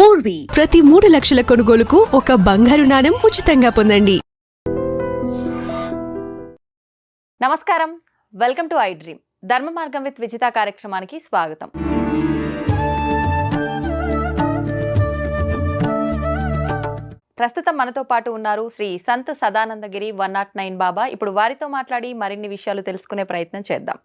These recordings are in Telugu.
పూర్వీ ప్రతి మూడు లక్షల కొనుగోలుకు ఒక బంగారు నాణం ఉచితంగా పొందండి. నమస్కారం. Welcome to iDream. ధర్మ మార్గం విత్ విజిత కార్యక్రమానికి స్వాగతం. ప్రస్తుతం మనతో పాటు ఉన్నారు Shri Sant Sadanandagiri one nought nine Baba. ఇప్పుడు వారితో మాట్లాడి మరిన్ని విషయాలు తెలుసుకునే ప్రయత్నం చేద్దాం.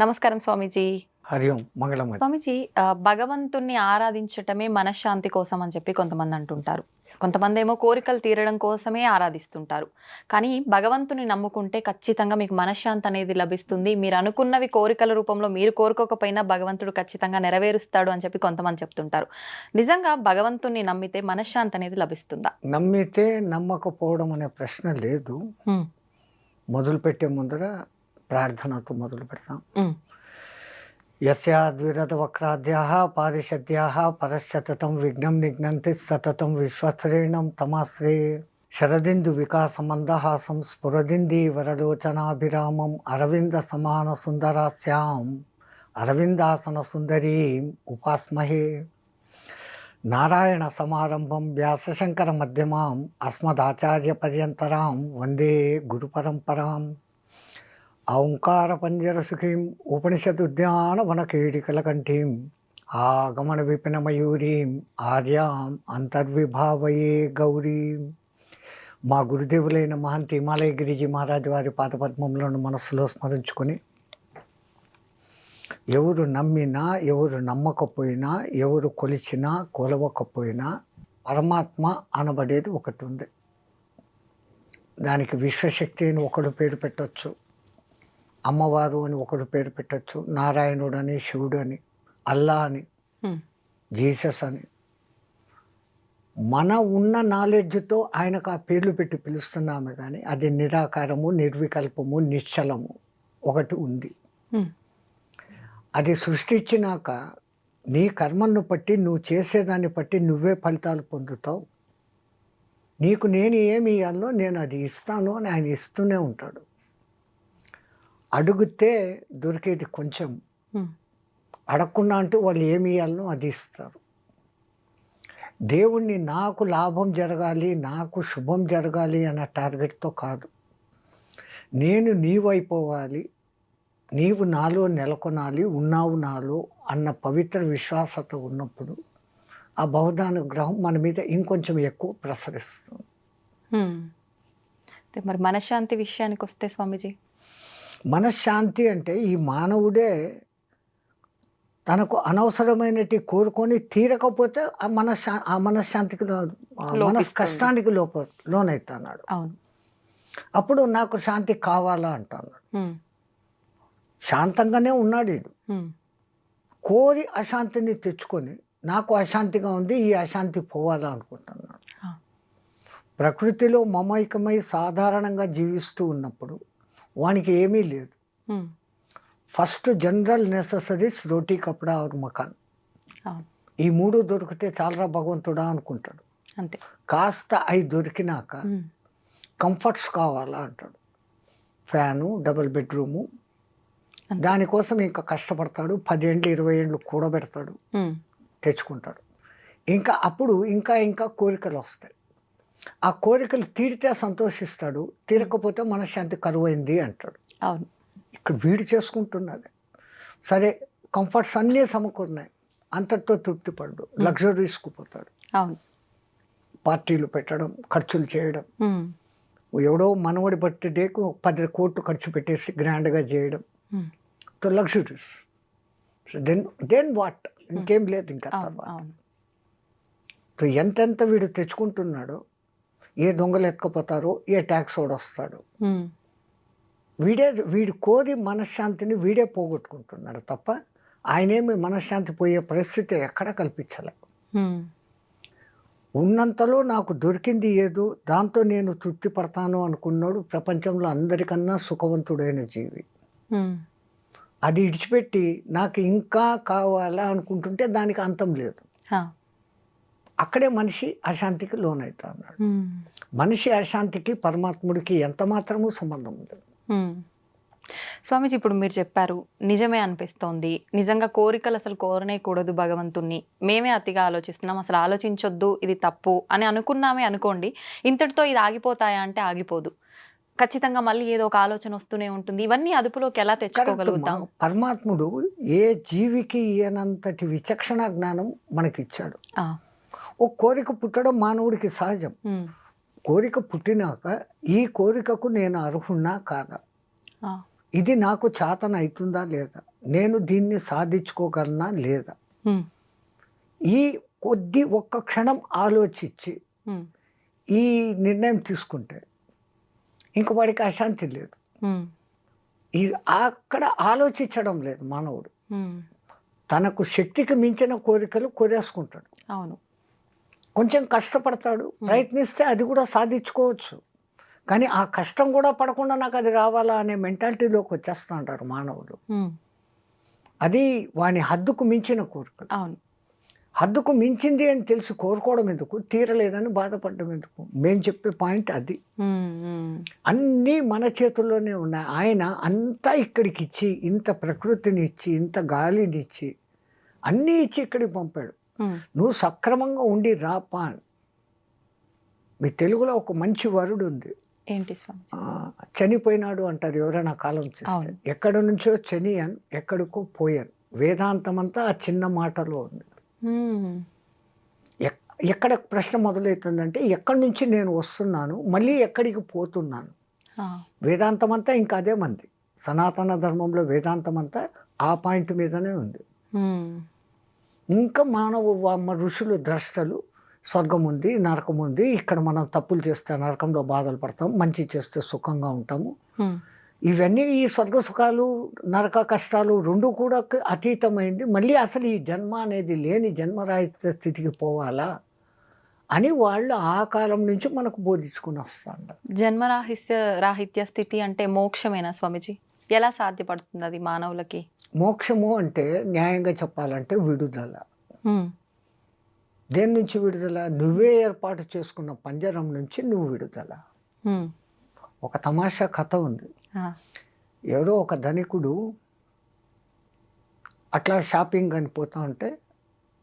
నమస్కారం స్వామీజీ. హరి ఓం మంగళం స్వామీజీ భగవంతుణ్ణి ఆరాధించటమే మనశ్శాంతి కోసం అని చెప్పి కొంతమంది అంటుంటారు. కొంతమంది ఏమో కోరికలు తీరడం కోసమే ఆరాధిస్తుంటారు. కానీ భగవంతుని నమ్ముకుంటే ఖచ్చితంగా మీకు మనశ్శాంతి అనేది లభిస్తుంది. మీరు అనుకున్నవి కోరికల రూపంలో మీరు కోరుకోకపోయినా భగవంతుడు ఖచ్చితంగా నెరవేరుస్తాడు అని చెప్పి కొంతమంది చెప్తుంటారు. నిజంగా భగవంతుని నమ్మితే మనశ్శాంతి అనేది లభిస్తుందా? నమ్మితే నమ్మకపోవడం అనే ప్రశ్న లేదు. హ్మ్. మొదలు పెట్టే ముందర ప్రార్థనతో మొదలు పెడతాం. యస్యాద్విరద వక్రాద్యా పారిషద్యా పరశతతం విఘ్నం నిఘ్నంతి సతతం విశ్వశ్రేణం తమాశ్రే శరదిందు వికాస మందహాసం స్ఫురదింది వరలోచనాభిరామం అరవింద సమాన సుందరాస్యాం అరవిందాసన సుందరీం ఉపాస్మహే నారాయణ సమారంభం వ్యాసశంకర మధ్యమాం అస్మదాచార్య పర్యంతరాం వందే గురు పరంపరాం ఓంకార పంజర సుఖీం ఉపనిషదుద్యాన వనకేడికలకంఠీం ఆగమన విపిన మయూరీం ఆర్యాం అంతర్విభావయే గౌరీం మా గురుదేవులైన మహంతి హిమాలయ గిరిజీ మహారాజు వారి పాదపద్మములను మనస్సులో స్మరించుకొని ఎవరు నమ్మినా ఎవరు నమ్మకపోయినా ఎవరు కొలిచినా కొలవకపోయినా పరమాత్మ అనబడేది ఒకటి ఉంది. దానికి విశ్వశక్తి అని ఒకడు పేరు పెట్టొచ్చు. అమ్మవారు అని ఒకడు పేరు పెట్టొచ్చు నారాయణుడు అని శివుడు అని అల్లా అని. జీసస్ అని మన ఉన్న నాలెడ్జ్తో ఆయనకు ఆ పేర్లు పెట్టి పిలుస్తున్నామే కానీ అది నిరాకారము నిర్వికల్పము నిశ్చలము ఒకటి ఉంది. అది సృష్టించినాక నీ కర్మను బట్టి నువ్వు చేసేదాన్ని బట్టి నువ్వే ఫలితాలు పొందుతావు నీకు నేను ఏమి ఇవ్వాలో నేను అది ఇస్తాను అని ఆయన ఇస్తూనే ఉంటాడు అడిగితే దొరికేది కొంచెం. అడగకుండా అంటే వాళ్ళు ఏమి ఇవ్వాలనో అది ఇస్తారు. దేవుణ్ణి నాకు లాభం జరగాలి నాకు శుభం జరగాలి అన్న టార్గెట్తో కాదు. నేను నీవైపోవాలి నీవు నాలో నెలకొనాలి ఉన్నావు నాలో అన్న పవిత్ర విశ్వాసత ఉన్నప్పుడు ఆ బౌద్ధానుగ్రహం మన మీద ఇంకొంచెం ఎక్కువ ప్రసరిస్తుంది. మరి మనశ్శాంతి విషయానికి వస్తే స్వామీజీ మనశ్శాంతి అంటే ఈ మానవుడే తనకు అనవసరమైనటి కోరుకొని తీరకపోతే ఆ మనశ్శా ఆ మనశ్శాంతికి లోపిస్తుంది. కష్టానికి లోప లోనవుతున్నాడు అవును అప్పుడు నాకు శాంతి కావాలా అంటున్నాడు. శాంతంగానే ఉన్నాడు హ్మ్. కోరి అశాంతిని తెచ్చుకొని నాకు అశాంతిగా ఉంది ఈ అశాంతి పోవాలా అనుకుంటున్నాడు. ప్రకృతిలో మమైకమై సాధారణంగా జీవిస్తూ ఉన్నప్పుడు వానికి ఏమీ లేదు. ఫస్ట్ జనరల్ నెససరీస్ రోటీ కపడా ఆర్ మకాన్ ఈ మూడు దొరికితే చాలరా భగవంతుడా అనుకుంటాడు. అంతే. కాస్త అవి దొరికినాక. కంఫర్ట్స్ కావాలా అంటాడు. Fan double bedroom. దానికోసం ఇంకా కష్టపడతాడు. పదేండ్లు ఇరవై ఏండ్లు కూడబెడతాడు. తెచ్చుకుంటాడు. ఇంకా అప్పుడు ఇంకా ఇంకా కోరికలు వస్తాయి. ఆ కోరికలు తీరితే సంతోషిస్తాడు తీరకపోతే మనశ్శాంతి కరువైంది అంటాడు. అవును. ఇక్కడ వీడు చేసుకుంటున్నది సరే కంఫర్ట్స్ అన్నీ సమకూరినాయి. అంతటితో తృప్తి పడ్డు. లగ్జరీస్కు పోతాడు అవును. పార్టీలు పెట్టడం ఖర్చులు చేయడం. ఎవడో మనవడి బర్త్డేకు పది కోట్లు ఖర్చు పెట్టేసి గ్రాండ్గా చేయడం. So luxuries then then what ఇంకేం లేదు ఇంకా తర్వాత. ఎంతెంత వీడు తెచ్చుకుంటున్నాడో ఏ దొంగలు ఎత్తుకుపోతారో ఏ ట్యాక్స్ వస్తాడు. వీడే వీడు కోరి మనశ్శాంతిని వీడే పోగొట్టుకుంటున్నాడు తప్ప ఆయనేమి మనశ్శాంతి పోయే పరిస్థితి ఎక్కడ కల్పించలే. ఉన్నంతలో నాకు దొరికింది ఏదో దాంతో నేను తృప్తి పడతాను అనుకున్నాడు ప్రపంచంలో అందరికన్నా సుఖవంతుడైన జీవి. అది ఇడిచిపెట్టి నాకు ఇంకా కావాలా అనుకుంటుంటే దానికి అంతం లేదు. అక్కడే మనిషి అశాంతికి లోనవుతా ఉన్నాడు హ్మ్. మనిషి అశాంతికి పరమాత్ముడికి ఎంత మాత్రమూ సంబంధం హ్మ్. స్వామీజీ ఇప్పుడు మీరు చెప్పారు నిజమే అనిపిస్తోంది. నిజంగా కోరికలు అసలు కోరనే కూడదు భగవంతుణ్ణి. మేమే అతిగా ఆలోచిస్తున్నాం అసలు ఆలోచించొద్దు ఇది తప్పు అని అనుకున్నామే అనుకోండి ఇంతటితో ఇది ఆగిపోతాయా అంటే ఆగిపోదు. ఖచ్చితంగా మళ్ళీ ఏదో ఒక ఆలోచన వస్తూనే ఉంటుంది. ఇవన్నీ అదుపులోకి ఎలా తెచ్చుకోగలుగుతాం? పరమాత్ముడు ఏ జీవికి ఈయనంతటి విచక్షణ జ్ఞానం మనకి ఓ కోరిక పుట్టడం మానవుడికి సహజం. కోరిక పుట్టినాక ఈ కోరికకు నేను అర్హున్నా కాదా? ఇది నాకు చేతన అవుతుందా లేదా? నేను దీన్ని సాధించుకోగలనా లేదా? ఈ కొద్ది ఒక్క క్షణం ఆలోచించి ఈ నిర్ణయం తీసుకుంటే ఇంక వాడికి అశాంతి లేదు. ఈ అక్కడ ఆలోచించడం లేదు మానవుడు. తనకు శక్తికి మించిన కోరికలు కోరేసుకుంటాడు. అవును. కొంచెం కష్టపడతాడు. ప్రయత్నిస్తే అది కూడా సాధించుకోవచ్చు. కానీ ఆ కష్టం కూడా పడకుండా నాకు అది రావాలా అనే మెంటాలిటీలోకి వచ్చేస్తా అంటారు మానవుడు ఉమ్, అది వాని హద్దుకు మించిన అవును. హద్దుకు మించింది అని తెలిసి కోరుకోవడం ఎందుకు? తీరలేదని బాధపడడం ఎందుకు? మేము చెప్పే పాయింట్ అది. అన్నీ మన చేతుల్లోనే ఉన్నాయి. ఆయన అంతా ఇక్కడికి ఇచ్చి ఇంత ప్రకృతిని ఇచ్చి ఇంత గాలిని ఇచ్చి అన్నీ ఇచ్చి ఇక్కడికి పంపాడు. నువ్వు సక్రమంగా ఉండి రాపా. మీ తెలుగులో ఒక మంచి వరుడు ఉంది. ఏంటి స్వామి? చనిపోయినాడు అంటారు ఎవరైనా కాలం చేస్తే. ఎక్కడ నుంచో చనియన్ ఎక్కడికో పోయాను. వేదాంతం అంతా ఆ చిన్న మాటలో ఉంది. ఎక్- ఎక్కడ ప్రశ్న మొదలవుతుందంటే ఎక్కడి నుంచి నేను వస్తున్నాను మళ్ళీ ఎక్కడికి పోతున్నాను. వేదాంతం అంతా ఇంకా అదే మంది. సనాతన ధర్మంలో వేదాంతం అంతా ఆ పాయింట్ మీదనే ఉంది. ఉమ్, ఇంకా మానవ ఋషులు ద్రష్టలు స్వర్గం ఉంది నరకం ఉంది ఇక్కడ మనం తప్పులు చేస్తే నరకంలో బాధలు పడతాం మంచి చేస్తే సుఖంగా ఉంటాము. ఇవన్నీ ఈ స్వర్గ సుఖాలు నరక కష్టాలు రెండు కూడా అతీతమైంది. మళ్ళీ అసలు ఈ జన్మ అనేది లేని జన్మరాహిత స్థితికి పోవాలా అని వాళ్ళు ఆ కాలం నుంచి మనకు బోధించుకుని వస్తాండ జన్మరాహిత్య రాహిత్య స్థితి అంటే మోక్షమేనా స్వామిజీ? ఎలా సాధ్యపడుతుంది అది మానవులకి? మోక్షము అంటే న్యాయంగా చెప్పాలంటే విడుదల. దేని నుంచి విడుదల? నువ్వే ఏర్పాటు చేసుకున్న పంజరం నుంచి నువ్వు విడుదల. ఒక తమాషా కథ ఉంది. ఎవరో ఒక ధనికుడు అట్లా షాపింగ్ అని పోతా ఉంటే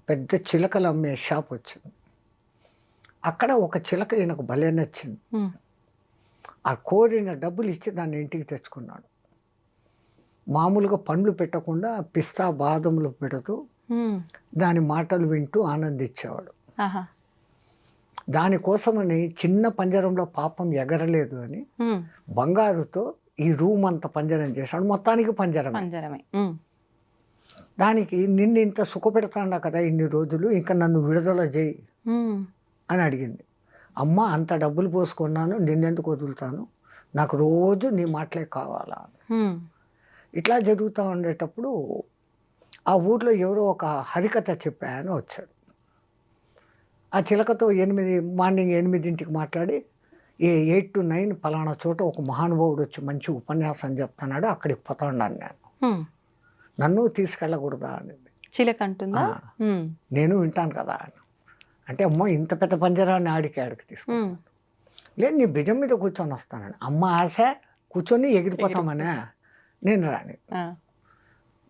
పెద్ద చిలకలు అమ్మే షాప్ వచ్చింది. అక్కడ ఒక చిలక ఈయనకు భలే నచ్చింది. ఆ కోరిన డబ్బులు ఇచ్చి దాన్ని ఇంటికి తెచ్చుకున్నాడు. మామూలుగా పండ్లు పెట్టకుండా పిస్తా బాదములు పెడుతూ దాని మాటలు వింటూ ఆనందించేవాడు. దానికోసమని చిన్న పంజరంలో పాపం ఎగరలేదు అని బంగారుతో ఈ రూమ్ అంతా పంజరం చేశాడు. మొత్తానికి పంజరం పంజరమే. దానికి నిన్ను ఇంత సుఖపెడతాడా కదా ఇన్ని రోజులు ఇంకా నన్ను విడుదల చేయి అని అడిగింది. అమ్మ అంత డబ్బులు పోసుకున్నాను నిన్నెందుకు వదులుతాను? నాకు రోజు నీ మాటలే కావాలా? ఇట్లా జరుగుతూ ఉండేటప్పుడు ఆ ఊర్లో ఎవరో ఒక హరికథ చెప్పాయని వచ్చాడు. ఆ చిలకతో ఎనిమిది మార్నింగ్ ఎనిమిదింటికి మాట్లాడి ఏ ఎయిట్ టు నైన్ పలానా చోట ఒక మహానుభావుడు వచ్చి మంచి ఉపన్యాసం చెప్తున్నాడు అక్కడికి పోతా ఉన్నాను నేను. నన్ను తీసుకెళ్ళకూడదా అని చిలక అంటుందా? నేను వింటాను కదా అని. అంటే అమ్మో ఇంత పెద్ద పంజరాన్ని ఆడికి ఆడికి తీసుకు ఉమ్, లేదు నీ భుజం మీద కూర్చొని వస్తానని. అమ్మ ఆశ కూర్చొని ఎగిరిపోతామనే. నేను రాని.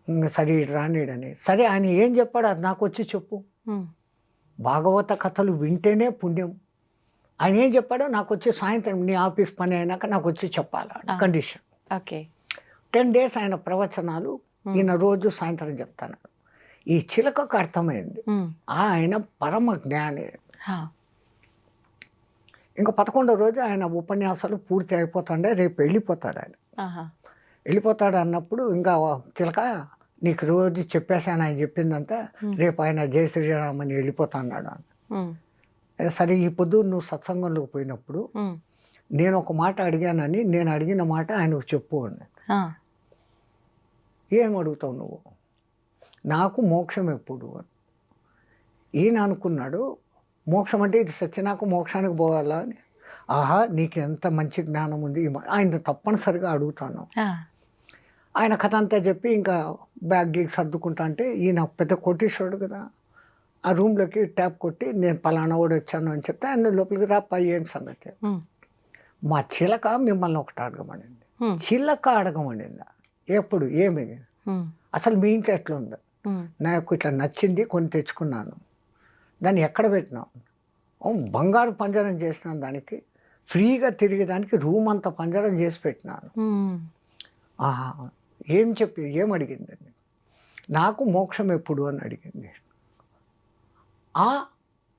ఇంకా సరే రానిడని. సరే ఆయన ఏం చెప్పాడు అది నాకు వచ్చి చెప్పు. భాగవత కథలు వింటేనే పుణ్యం. ఆయన ఏం చెప్పాడో నాకు వచ్చి సాయంత్రం నీ ఆఫీస్ పని అయినాక నాకు వచ్చి చెప్పాలి. కండిషన్. ఓకే. టెన్ డేస్ ఆయన ప్రవచనాలు ఈయన రోజు సాయంత్రం చెప్తాను. ఈ చిలకకు అర్థమైంది. ఆయన పరమ జ్ఞాని. ఇంకా పదకొండో రోజు ఆయన ఉపన్యాసాలు పూర్తి అయిపోతాడే రేపు వెళ్ళిపోతాడు ఆయన. వెళ్ళిపోతాడు అన్నప్పుడు ఇంకా చిలక నీకు రోజు చెప్పేశాను ఆయన చెప్పిందంతా రేపు ఆయన జయ శ్రీరామ్ అని. వెళ్ళిపోతా అన్నాడు ఉమ్, సరే ఈ పొద్దు నువ్వు సత్సంగంలోకి పోయినప్పుడు నేను ఒక మాట అడిగానని నేను అడిగిన మాట ఆయనకు చెప్పు అని ఏం అడుగుతావు నువ్వు? నాకు మోక్షం ఎప్పుడు అని. ఈయన అనుకున్నాడు మోక్షం అంటే ఇది సత్యనాకు మోక్షానికి పోవాలా అని. ఆహా నీకు ఎంత మంచి జ్ఞానం ఉంది? ఆయన తప్పనిసరిగా అడుగుతాను. ఆయన కథ అంతా చెప్పి ఇంకా బ్యాగ్ గీగ్ సర్దుకుంటా అంటే ఈయన పెద్ద కోటీశ్వరుడు కదా. ఆ రూమ్లోకి ట్యాప్ కొట్టి నేను పలానా వాడు వచ్చాను అని చెప్తే ఆయన లోపలికి రా పై ఏం సంగతి? మా చిలక మిమ్మల్ని ఒకటి అడగమనింది. ఉమ్, చిల్లక అడగమండిందా ఎప్పుడు? ఏమి? అసలు మీ ఇంట్లో ఎట్లా ఉందా నాకు ఇట్లా నచ్చింది కొన్ని తెచ్చుకున్నాను. దాన్ని ఎక్కడ పెట్టినావు? ఓ, బంగారు పంజరం చేసినాను దానికి. ఫ్రీగా తిరిగేదానికి రూమ్ అంతా పంజరం చేసి పెట్టినాను. ఆహా ఏం చెప్పి ఏం అడిగిందండి నాకు మోక్షం ఎప్పుడు అని అడిగింది. ఆ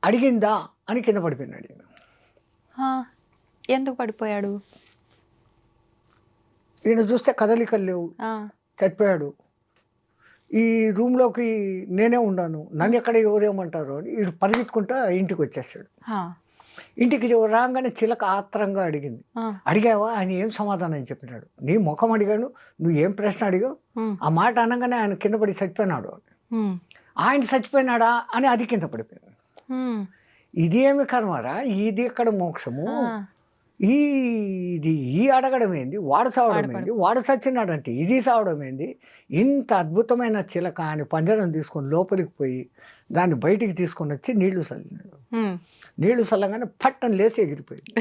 అడిగిందా అని కింద పడిపోయినాడు ఎందుకు పడిపోయాడు? ఈయన చూస్తే కదలికలు లేవు. చచ్చిపోయాడు. ఈ రూమ్లోకి నేనే ఉన్నాను. నన్ను ఎక్కడ ఎవరేమంటారు అని వీడు పరిగెత్తుకుంటా ఇంటికి వచ్చేసాడు. ఆ, ఇంటికి రాగానే చిలక ఆత్రంగా అడిగింది. అడిగావా? ఆయన ఏం సమాధానం చెప్పినాడు? నీ ముఖం అడిగాను నువ్వు ఏం ప్రశ్న అడిగావు? ఆ. మాట అనగానే ఆయన కింద పడి చచ్చిపోయినాడు ఆయన చచ్చిపోయినాడా అని అది కింద పడిపోయాడు ఉమ్, ఇది ఏమి కర్మరా? ఇది ఎక్కడ మోక్షము? ఈ ఇది ఈ అడగడం ఏంది? వాడు చావడం వాడు ఏంది? వాడు చచ్చినాడంటే ఇది చావడం ఏంది? ఇంత అద్భుతమైన చిలక అని పంజరం తీసుకొని లోపలికి పోయి దాన్ని బయటికి తీసుకొని వచ్చి నీళ్ళు చల్లినాడు. నీళ్ళు చల్లగానే పట్టం లేసి ఎగిరిపోయింది.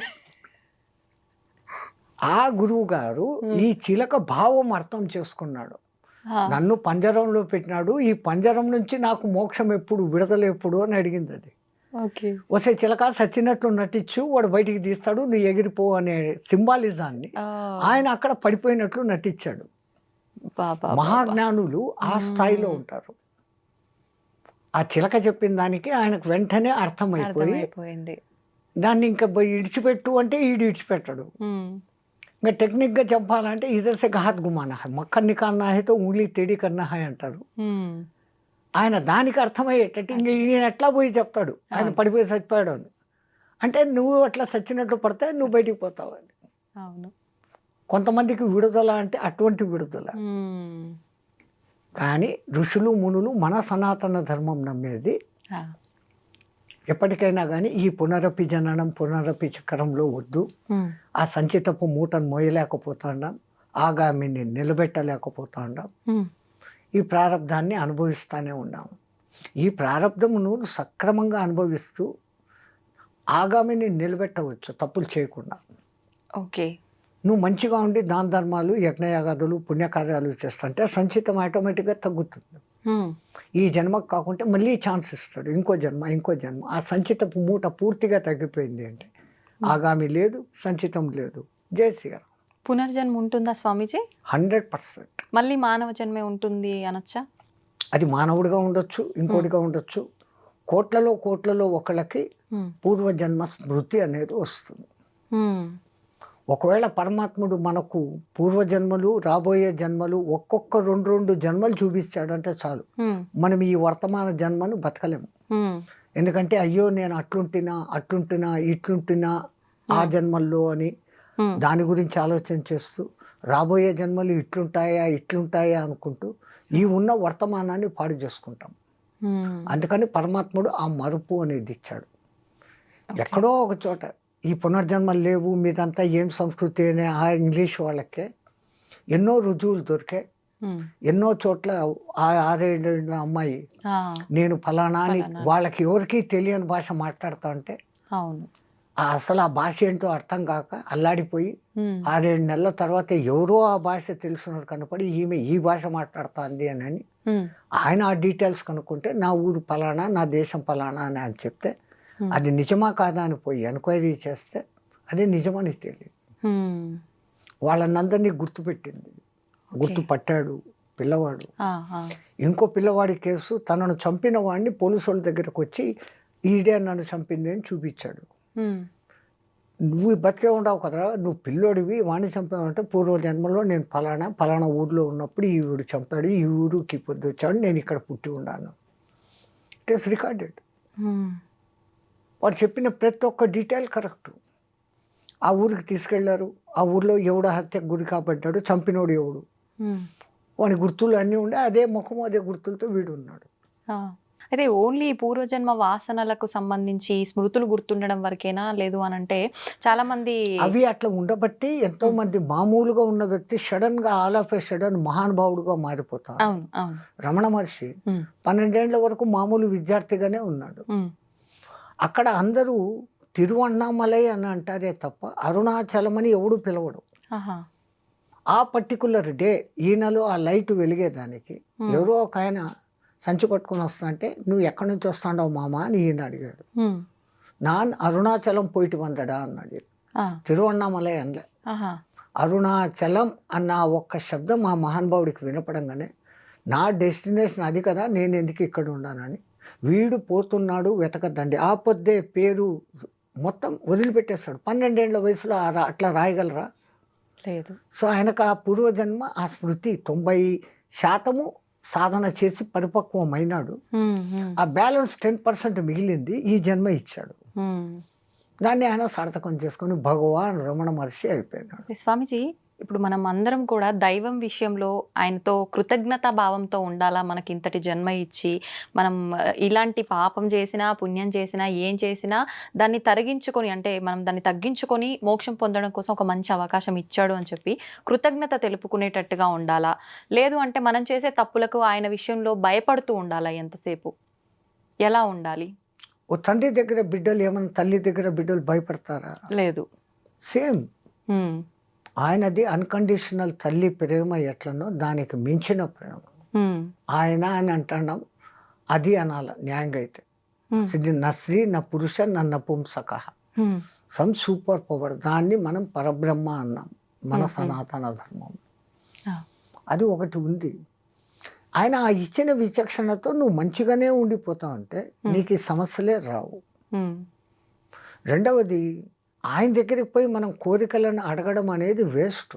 ఆ గురువు గారు ఈ చిలక భావం అర్థం చేసుకున్నాడు. నన్ను పంజరంలో పెట్టినాడు ఈ పంజరం నుంచి నాకు మోక్షం ఎప్పుడు విడుదల ఎప్పుడు అని అడిగింది అది. వస్తే చిలక సచ్చినట్లు నటించు వాడు బయటికి తీస్తాడు నువ్వు ఎగిరిపో అనే సింబాలిజాన్ని ఆయన అక్కడ పడిపోయినట్లు నటించాడు. మహాజ్ఞానులు ఆ స్థాయిలో ఉంటారు. ఆ చిలక చెప్పిన దానికి ఆయనకు వెంటనే అర్థమైపోయి దాన్ని ఇంకా పోయి ఇడిచిపెట్టు అంటే ఈడు ఇడిచిపెట్టడు. ఇంకా టెక్నిక్గా చెప్పాలంటే ఇదర్ సే ఘాత్ గుమానా హై మక్కర్ నికాల్నా హై తో ఉంగ్లీ తేడి కన్నా హై అంటారు. ఆయన దానికి అర్థమయ్యేటట్టు ఇంక ఈయన ఎట్లా పోయి చెప్తాడు? ఆయన. పడిపోయి చచ్చిపోయాడు అని. అంటే నువ్వు అట్లా చచ్చినట్లు పడితే నువ్వు బయటికి పోతావు అని. అవును. కొంతమందికి విడుదల అంటే అటువంటి విడుదల. కానీ ఋషులు మునులు మన సనాతన ధర్మం నమ్మేది ఎప్పటికైనా కానీ ఈ పునరపి జననం పునరపి చక్రంలో వద్దు. ఆ సంచితపు మూటను మోయలేకపోతాండాం. ఆగామిని నిలబెట్టలేకపోతాండాం. ఈ ప్రారంధాన్ని అనుభవిస్తూనే ఉన్నాము ఈ ప్రారంధమును సక్రమంగా అనుభవిస్తూ ఆగామిని నిలబెట్టవచ్చు తప్పులు చేయకుండా. ఓకే. నువ్వు మంచిగా ఉండి దాన ధర్మాలు యజ్ఞయాగాదులు పుణ్యకార్యాలు చేస్తుంటే సంచితం ఆటోమేటిక్గా తగ్గుతుంది. ఈ జన్మకు కాకుంటే మళ్ళీ ఛాన్స్ ఇస్తాడు. ఇంకో జన్మ ఇంకో జన్మ. ఆ సంచితపు మూట పూర్తిగా తగ్గిపోయింది అంటే ఆగామి లేదు సంచితం లేదు. జై శ్రీరామ్. పునర్జన్మ ఉంటుందా స్వామీజీ? Hundred percent. మళ్ళీ మానవ జన్మే ఉంటుంది అనొచ్చా? అది మానవుడిగా ఉండొచ్చు ఇంకోటిగా ఉండొచ్చు. కోట్లలో కోట్లలో ఒకళ్ళకి పూర్వజన్మ స్మృతి అనేది వస్తుంది. ఒకవేళ పరమాత్ముడు మనకు పూర్వజన్మలు రాబోయే జన్మలు ఒక్కొక్క రెండు రెండు జన్మలు చూపించాడంటే చాలు. మనం ఈ వర్తమాన జన్మను బతకలేము. ఎందుకంటే అయ్యో నేను అట్లుంటినా అట్లుంటినా ఇట్లుంటినా ఆ జన్మల్లో అని దాని గురించి ఆలోచన చేస్తూ రాబోయే జన్మలు ఇట్లుంటాయా ఇట్లుంటాయా అనుకుంటూ ఈ ఉన్న వర్తమానాన్ని పాడు చేసుకుంటాం. అందుకని పరమాత్ముడు ఆ మరుపు అనేది ఇచ్చాడు. ఎక్కడో ఒక చోట ఈ పునర్జన్మలు లేవు మీదంతా ఏం సంస్కృతి అనే ఆ ఇంగ్లీష్ వాళ్ళకే ఎన్నో రుజువులు దొరికాయి. ఎన్నో చోట్ల ఆ ఆరేడు అమ్మాయి నేను ఫలానా అని. వాళ్ళకి ఎవరికి తెలియని భాష మాట్లాడుతా ఉంటే అవును. అసలు ఆ భాష ఏంటో అర్థం కాక అల్లాడిపోయి ఆరేడు నెలల తర్వాత ఎవరో ఆ భాష తెలుసున్నాడు కనపడి ఈమె ఈ భాష మాట్లాడుతుంది అని ఆయన ఆ డీటెయిల్స్ కనుక్కుంటే నా ఊరు ఫలానా నా దేశం ఫలానా అని అని చెప్తే అది నిజమా కాదా అని పోయి ఎంక్వైరీ చేస్తే అది నిజమని తెలియదు వాళ్ళనందరినీ గుర్తుపెట్టింది. గుర్తు పట్టాడు పిల్లవాడు. ఇంకో పిల్లవాడి కేసు తనను చంపిన వాడిని పోలీసు వాళ్ళ దగ్గరకు వచ్చి ఈడే నన్ను చంపింది అని చూపించాడు. నువ్వు బతికే ఉండవు కదరా నువ్వు పిల్లోడివి వాడిని చంపావంటే పూర్వ జన్మలో నేను ఫలానా ఫలానా ఊర్లో ఉన్నప్పుడు ఈ ఊరు చంపాడు ఈ ఊరికి పొద్దు వచ్చాడు నేను ఇక్కడ పుట్టి ఉన్నాను. ఇట్ ఈస్ రికార్డెడ్ వాడు చెప్పిన ప్రతి ఒక్క డీటెయిల్ కరెక్ట్ ఆ ఊరికి తీసుకెళ్ళారు. ఆ ఊర్లో ఎవడు హత్యకు గురి కాబడ్డాడు చంపినోడు ఎవడు. వాడి గుర్తులు అన్నీ ఉండే అదే ముఖం అదే గుర్తులతో వీడు ఉన్నాడు. అయితే ఓన్లీ పూర్వజన్మ వాసనలకు సంబంధించి స్మృతులు గుర్తుండడం వరకేనా? లేదు అని అంటే చాలా మంది అవి అట్లా ఉండబట్టి ఎంతో మంది మామూలుగా ఉన్న వ్యక్తి సడన్గా ఆల్ ఆఫ్ ఎ సడన్ మహానుభావుడుగా మారిపోతాడు. రమణ మహర్షి పన్నెండేళ్ళ వరకు మామూలు విద్యార్థిగానే ఉన్నాడు. అక్కడ అందరూ తిరువన్నామలై అని అంటారే తప్ప అరుణాచలం అని ఎవడు పిలవడు. ఆ పర్టికులర్ డే ఈయనలో ఆ లైట్ వెలిగేదానికి ఎవరో ఒక ఆయన సంచి పట్టుకొని వస్తుంటే నువ్వు ఎక్కడి నుంచి వస్తాడో మామా అని ఈయన అడిగాడు. నాన్ అరుణాచలం పోయిటి వందడా అన్నాడు. తిరువన్నామలై అనలే. అరుణాచలం అన్న ఒక్క శబ్దం మా మహానుభావుడికి వినపడంగానే నా డెస్టినేషన్ అది కదా నేను ఎందుకు ఇక్కడ ఉన్నానని వీడు పోతున్నాడు వెతకద్దండి. ఆ పొద్దే పేరు మొత్తం వదిలిపెట్టేస్తాడు. పన్నెండేళ్ళ వయసులో అట్లా రాయగలరా? లేదు. సో ఆయనకు ఆ పూర్వజన్మ ఆ స్మృతి తొంభై శాతము సాధన చేసి పరిపక్వమైనాడు. ఉమ్, ఉమ్, ఆ బ్యాలెన్స్ టెన్ పర్సెంట్ మిగిలింది. ఈ జన్మ ఇచ్చాడు. దాన్ని ఆయన సార్థకం చేసుకొని భగవాన్ రమణ మహర్షి అయిపోయినాడు. స్వామిజీ ఇప్పుడు మనం అందరం కూడా దైవం విషయంలో ఆయనతో కృతజ్ఞత భావంతో ఉండాలా? మనకి ఇంతటి జన్మ ఇచ్చి మనం ఇలాంటి పాపం చేసినా పుణ్యం చేసినా ఏం చేసినా దాన్ని తరిగించుకొని అంటే మనం దాన్ని తగ్గించుకొని మోక్షం పొందడం కోసం ఒక మంచి అవకాశం ఇచ్చాడు అని చెప్పి కృతజ్ఞత తెలుపుకునేటట్టుగా ఉండాలా? లేదు అంటే మనం చేసే తప్పులకు ఆయన విషయంలో భయపడుతూ ఉండాలా ఎంతసేపు? ఎలా ఉండాలి? ఓ తండ్రి దగ్గర బిడ్డలు ఏమన్నా తల్లి దగ్గర బిడ్డలు భయపడతారా? లేదు. సేమ్. ఆయనది అన్కండిషనల్ తల్లి ప్రేమ ఎట్లనో దానికి మించిన ప్రేమ. ఆయన అని అంటున్నాం. అది అనాల న్యాయంగా అయితే ఇది నా స్త్రీ నా పురుష నా నపుంసక. Some super power. దాన్ని మనం పరబ్రహ్మ అన్నాం. మన. సనాతన ధర్మం. అది ఒకటి ఉంది. ఆయన ఆ ఇచ్చిన విచక్షణతో నువ్వు మంచిగానే ఉండిపోతావు అంటే. నీకు ఈ సమస్యలే రావు. రెండవది ఆయన దగ్గరికి పోయి మనం కోరికలను అడగడం అనేది వేస్ట్.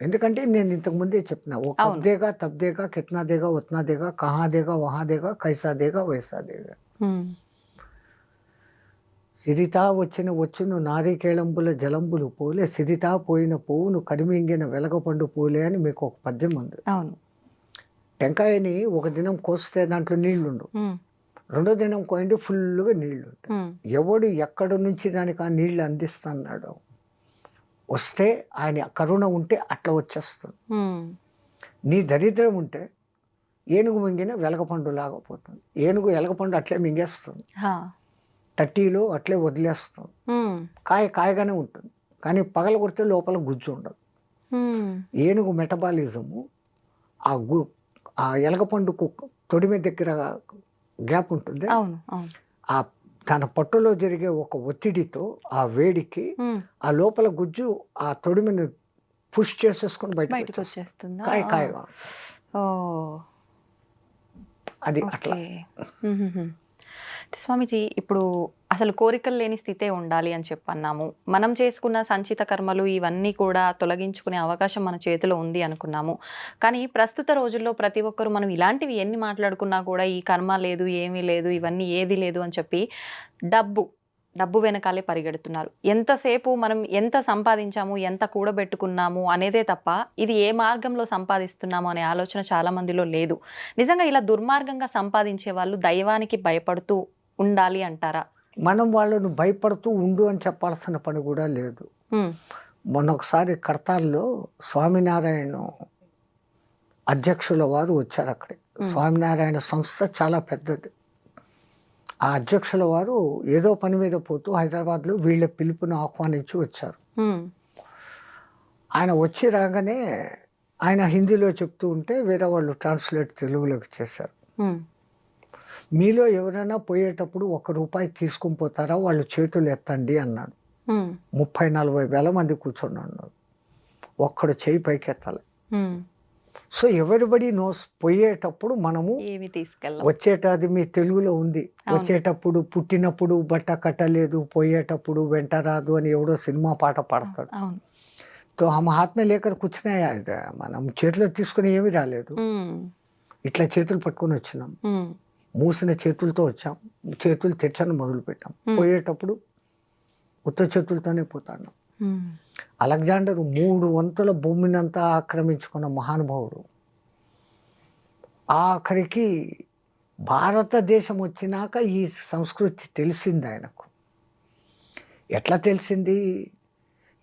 ఎందుకంటే నేను ఇంతకు ముందే చెప్పిన ఓ. కబ్దేగా తబ్దేగా కిత్నా దేగా ఉత్నా దేగా కహా దేగా వహా దేగా కైసా దేగా వైసా దేగా. సిరితా వచ్చిన వచ్చును నారికేళంబుల జలంబులు పోలే సిరితా పోయిన పువ్వును కరిమింగిన వెలగపండు పూలే అని మీకు ఒక పద్యం ఉంది. అవును. టెంకాయని ఒక దినం కోస్తే దాంట్లో నీళ్ళుండు రెండో దినం కోయండి ఫుల్గా నీళ్ళు ఉంటాయి. ఎవడు ఎక్కడి నుంచి దానికి ఆ నీళ్ళు అందిస్తున్నాడో వస్తే ఆయన కరుణ ఉంటే అట్లా వచ్చేస్తుంది. నీ దరిద్రం ఉంటే ఏనుగు మింగిన వెలగపండు లాగపోతుంది ఏనుగు ఎలగపండు అట్లే మింగేస్తుంది. హా, టట్టీలో అట్లే వదిలేస్తుంది. కాయ కాయగానే ఉంటుంది. కానీ పగల కొడితే లోపల గుజ్జు ఉండదు. ఏనుగు మెటబాలిజము ఆ గు ఆ ఎలగపండుకు తొడిమె దగ్గర గ్యాప్ ఉంటుంది? అవును అవును. ఆ తన పట్టులో జరిగే ఒక ఒత్తిడితో ఆ వేడికి ఆ లోపల గుజ్జు ఆ తొడిమెను పుష్ చేసేసుకొని బయటకు బయటకు వచ్చేస్తుందా? కాయ కాయగా అది అట్లా. స్వామీజీ ఇప్పుడు అసలు కోరికలు లేని స్థితే ఉండాలి అని చెప్పన్నాము. మనం చేసుకున్న సంచిత కర్మలు ఇవన్నీ కూడా తొలగించుకునే అవకాశం మన చేతిలో ఉంది అనుకున్నాము. కానీ ప్రస్తుత రోజుల్లో ప్రతి ఒక్కరు మనం ఇలాంటివి ఎన్ని మాట్లాడుకున్నా కూడా ఈ కర్మ లేదు ఏమీ లేదు ఇవన్నీ ఏది లేదు అని చెప్పి డబ్బు డబ్బు వెనకాలే పరిగెడుతున్నారు. ఎంతసేపు మనం ఎంత సంపాదించాము ఎంత కూడబెట్టుకున్నాము అనేదే తప్ప ఇది ఏ మార్గంలో సంపాదిస్తున్నాము అనే ఆలోచన చాలా మందిలో లేదు. నిజంగా ఇలా దుర్మార్గంగా సంపాదించే వాళ్ళు దైవానికి భయపడుతూ ఉండాలి అంటారా? మనం వాళ్ళను భయపడుతూ ఉండు అని చెప్పాల్సిన పని కూడా లేదు. ఉమ్, మొన్న ఒకసారి కర్తాల్లో స్వామినారాయణ అధ్యక్షుల వారు వచ్చారు అక్కడికి Hmm. స్వామినారాయణ సంస్థ చాలా పెద్దది. ఆ అధ్యక్షుల వారు ఏదో పని మీద పోతూ హైదరాబాద్లో వీళ్ళ పిలుపును ఆహ్వానించి వచ్చారు. ఆయన వచ్చి రాగానే ఆయన హిందీలో చెప్తూ ఉంటే వేరే వాళ్ళు ట్రాన్స్లేట్ తెలుగులోకి చేశారు. మీలో ఎవరైనా పోయేటప్పుడు ఒక రూపాయి తీసుకుని పోతారా? వాళ్ళు చేతులు ఎత్తండి అన్నాడు. ముప్పై నలభై వేల మంది కూర్చొని ఉన్నారు. ఒక్కడు చేయి పైకి ఎత్తాలి. సో ఎవరిబడి నోస్ పోయేటప్పుడు మనము వచ్చేటది మీ తెలుగులో ఉంది. వచ్చేటప్పుడు పుట్టినప్పుడు బట్ట కట్టలేదు పోయేటప్పుడు వెంట రాదు అని ఎవడో సినిమా పాట పాడతాడు. తో ఆ మహాత్మ లేఖరు కూర్చున్నాయి? మనం చేతిలో తీసుకుని ఏమీ రాలేదు. ఇట్లా చేతులు పట్టుకొని వచ్చినాం. మూసిన చేతులతో వచ్చాం చేతులు తెచ్చని మొదలు పెట్టాం Hmm. పోయేటప్పుడు ఉత్త చేతులతోనే ఉమ్, అలెగ్జాండర్ మూడు వంతుల భూమినంతా ఆక్రమించుకున్న మహానుభావుడు. ఆఖరికి భారతదేశం వచ్చినాక ఈ సంస్కృతి తెలిసింది ఆయనకు. ఎట్లా తెలిసింది?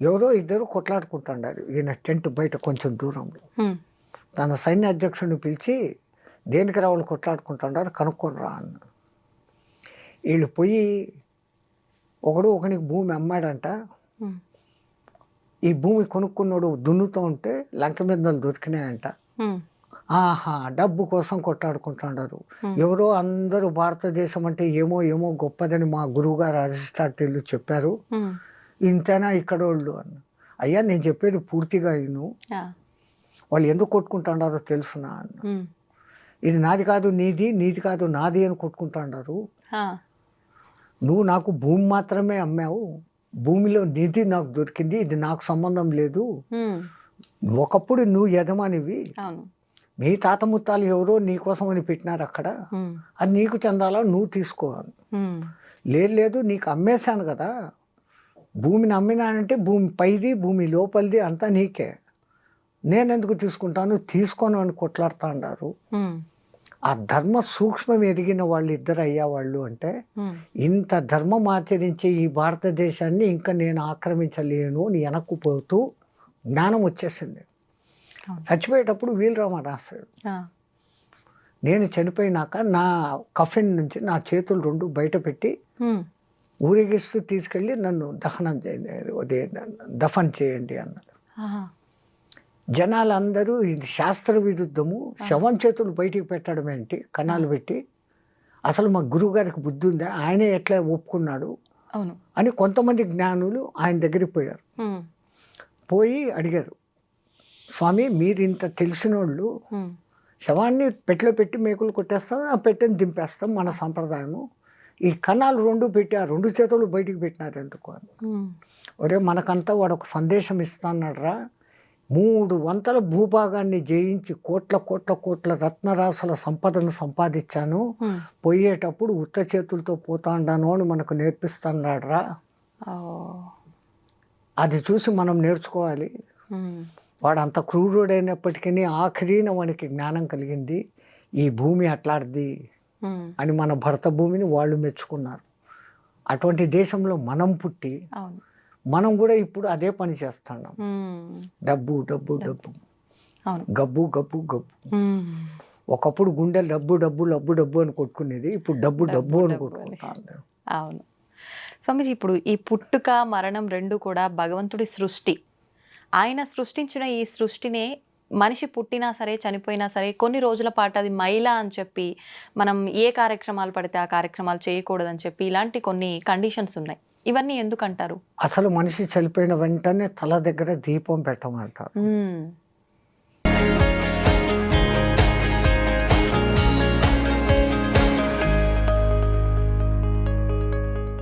ఎవరో ఇద్దరు కొట్లాడుకుంటున్నారు ఈయన టెంట్ బయట కొంచెం దూరంలో. తన సైన్య అధ్యక్షుడిని పిలిచి దేనికి రావులు కొట్లాడుకుంటున్నారు? కనుక్కొని రా అన్న. వీళ్ళు పోయి ఒకడు ఒకనికి భూమి అమ్మాడంట. ఈ భూమి కొనుక్కున్నాడు దున్నుతూ ఉంటే లంక మీద దొరికినాయంట. ఆహా డబ్బు కోసం కొట్టాడుకుంటున్నారు Hmm. ఎవరో అందరూ భారతదేశం అంటే ఏమో ఏమో గొప్పదని మా గురువుగారు అరిస్టాటిల్ చెప్పారు. ఇంతేనా ఇక్కడ వాళ్ళు అన్న. అయ్యా నేను చెప్పేది పూర్తిగా ఇను వాళ్ళు ఎందుకు కొట్టుకుంటున్నారో తెలుసునా అన్న. ఇది నాది కాదు నీది నీది కాదు నాది అని కొట్టుకుంటున్నారు ఆ, నువ్వు నాకు భూమి మాత్రమే అమ్మావు. భూమిలో నిధి నాకు దొరికింది ఇది నాకు సంబంధం లేదు. ఒకప్పుడు నువ్వు యజమానివి. మీ తాత ముత్తాలు ఎవరో నీ కోసం అని పెట్టినారు అక్కడ. అది నీకు చెందాలా నువ్వు తీసుకోవాలి. లేదు లేదు నీకు అమ్మేశాను కదా. భూమిని అమ్మినానంటే భూమి పైది భూమి లోపలిది అంతా నీకే. నేను ఎందుకు తీసుకుంటాను? తీసుకోను అని కొట్లాడుతా అన్నారు. ఆ ధర్మ సూక్ష్మం ఎరిగిన వాళ్ళు ఇద్దరు అయ్యా వాళ్ళు అంటే ఇంత ధర్మం ఆచరించే ఈ భారతదేశాన్ని ఇంకా నేను ఆక్రమించలేను అని వెనక్కు పోతూ జ్ఞానం వచ్చేసింది. చచ్చిపోయేటప్పుడు వీలరామ రాస్తాడు నేను చనిపోయినాక నా కఫిన్ నుంచి నా చేతులు రెండు బయట పెట్టి ఊరేగిస్తూ తీసుకెళ్ళి నన్ను దహనం చేయండి దఫన్ చేయండి అన్నాడు. జనాలందరూ ఇది శాస్త్ర విరుద్ధము శవం చేతులు బయటికి పెట్టడం ఏంటి? కణాలు పెట్టి. అసలు మా గురువు గారికి బుద్ధి ఉందా? ఆయనే ఎట్లా ఒప్పుకున్నాడు? అవును. అని కొంతమంది జ్ఞానులు ఆయన దగ్గరికి పోయారు. పోయి అడిగారు స్వామి మీరు ఇంత తెలిసిన వాళ్ళు శవాన్ని పెట్టెలో పెట్టి మేకులు కొట్టేస్తాం ఆ పెట్టెని దింపేస్తాం మన సాంప్రదాయము. ఈ కణాలు రెండు పెట్టి ఆ రెండు చేతులు బయటికి పెట్టినారు ఎందుకు? అని. ఒరే మనకంతా వాడు ఒక సందేశం ఇస్తానరా మూడు వంతల భూభాగాన్ని జయించి కోట్ల కోట్ల కోట్ల రత్నరాసుల సంపదను సంపాదించాను. పోయేటప్పుడు ఉత్త చేతులతో పోతాండాను అని మనకు నేర్పిస్తాన్నాడరా. అది చూసి మనం నేర్చుకోవాలి. వాడు అంత క్రూరుడైనప్పటికీ ఆఖరిన వానికి జ్ఞానం కలిగింది. ఈ భూమి అట్లాంటిది ఉమ్, అని మన భరత భూమిని వాళ్ళు మెచ్చుకున్నారు. అటువంటి దేశంలో మనం పుట్టి అవును. మనం కూడా ఇప్పుడు అదే పని చేస్తున్నాం. డబ్బు డబ్బు డబ్బు. అవును. గబ్బు గబ్బు గబ్బు. ఒకప్పుడు గుండె డబ్బు డబ్బు డబ్బు డబ్బు అని కొట్టుకునేది ఇప్పుడు డబ్బు డబ్బు, డబ్బు అని డబ్బు అని. కొట్టుకుంటాను అవును. స్వామీజీ ఇప్పుడు ఈ పుట్టుక మరణం రెండు కూడా భగవంతుడి సృష్టి. ఆయన సృష్టించిన ఈ సృష్టినే మనిషి పుట్టినా సరే చనిపోయినా సరే కొన్ని రోజుల పాటు అది మైల అని చెప్పి మనం ఏ కార్యక్రమాలు పడితే ఆ కార్యక్రమాలు చేయకూడదని చెప్పి ఇలాంటి కొన్ని కండిషన్స్ ఉన్నాయి. ఇవన్నీ ఎందుకు అంటారు అసలు మనిషి చనిపోయిన వెంటనే తల దగ్గర దీపం పెట్టమంటారు.